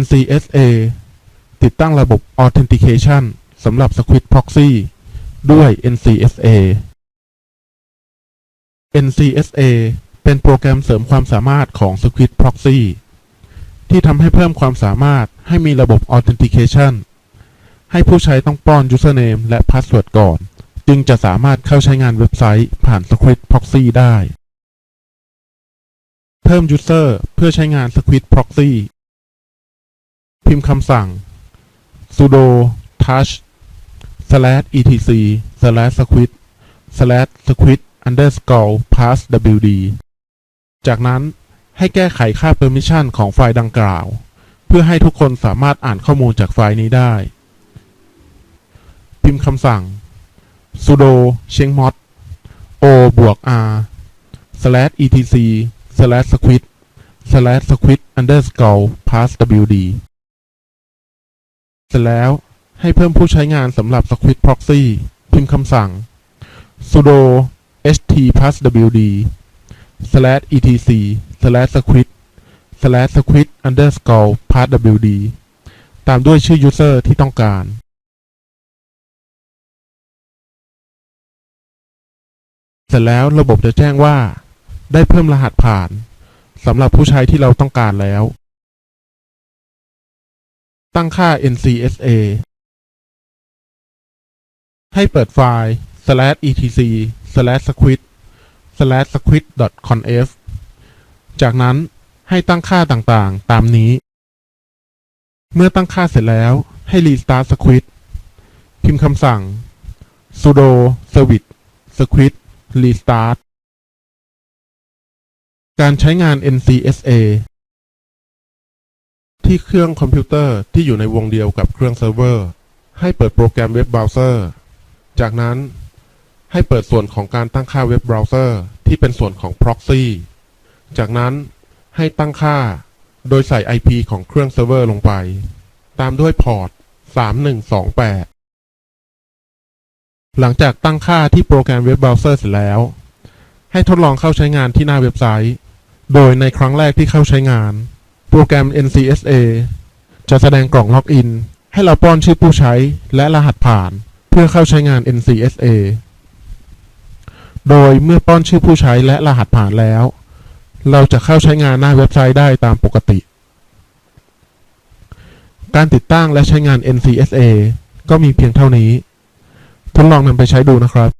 NCSA ติดตั้งระบบ Authentication สำหรับ Squid Proxy ด้วย NCSA NCSA เป็นโปรแกรมเสริมความสามารถของ Squid Proxy ที่ทำให้เพิ่มความสามารถให้มีระบบ Authentication ให้ผู้ใช้ต้องป้อน Username และ Password ก่อน จึงจะสามารถเข้าใช้งานเว็บไซต์ผ่าน Squid Proxy ได้ เพิ่ม User เพื่อใช้งาน Squid Proxy พิมพ์คำสั่ง sudo touch slash etc slash squid slash squid underscore passwd จากนั้นให้แก้ไขค่า permission ของไฟล์ดังกล่าว เพื่อให้ทุกคนสามารถอ่านข้อมูลจากไฟล์นี้ได้ พิมพ์คำสั่ง sudo chmod o บวก r slash etc slash squid slash squid underscore passwd เสร็จแล้วให้เพิ่มผู้ใช้งานสำหรับ Squid Proxy พิมพ์คำสั่ง sudo ht passwd slash etc slash squid slash squid underscore passwd ตามด้วยชื่อ user ที่ต้องการ เสร็จแล้วระบบจะแจ้งว่า ได้เพิ่มรหัสผ่านสำหรับผู้ใช้ที่เราต้องการแล้ว ตั้งค่า ncsa ให้เปิดไฟล์ etc squid squid conf จากนั้นให้ตั้งค่าต่างๆ ตามนี้ เมื่อตั้งค่าเสร็จแล้วให้ restart squid พิมพ์คำสั่ง sudo service squid restart การใช้งาน ncsa ที่เครื่องคอมพิวเตอร์ที่อยู่ในวงเดียวกับเครื่องเซิร์ฟเวอร์ ให้เปิดโปรแกรมเว็บเบราว์เซอร์ จากนั้นให้เปิดส่วนของการตั้งค่าเว็บเบราว์เซอร์ที่เป็นส่วนของ proxy จากนั้นให้ตั้งค่าโดยใส่ IP ของเครื่องเซิร์ฟเวอร์ลงไป ตามด้วยพอร์ต 3128 หลังจากตั้งค่าที่โปรแกรมเว็บเบราว์เซอร์เสร็จแล้ว ให้ทดลองเข้าใช้งานที่หน้าเว็บไซต์ โดยในครั้งแรกที่เข้าใช้งาน โปรแกรม NCSA จะแสดงกล่องล็อกอิน ให้เราป้อนชื่อผู้ใช้และรหัสผ่าน เพื่อเข้าใช้งาน NCSA โดยเมื่อป้อนชื่อผู้ใช้และรหัสผ่านแล้ว เราจะเข้าใช้งานหน้าเว็บไซต์ได้ตามปกติ การติดตั้งและใช้งาน NCSA ก็มีเพียงเท่านี้ ทดลองนำไปใช้ดูนะครับ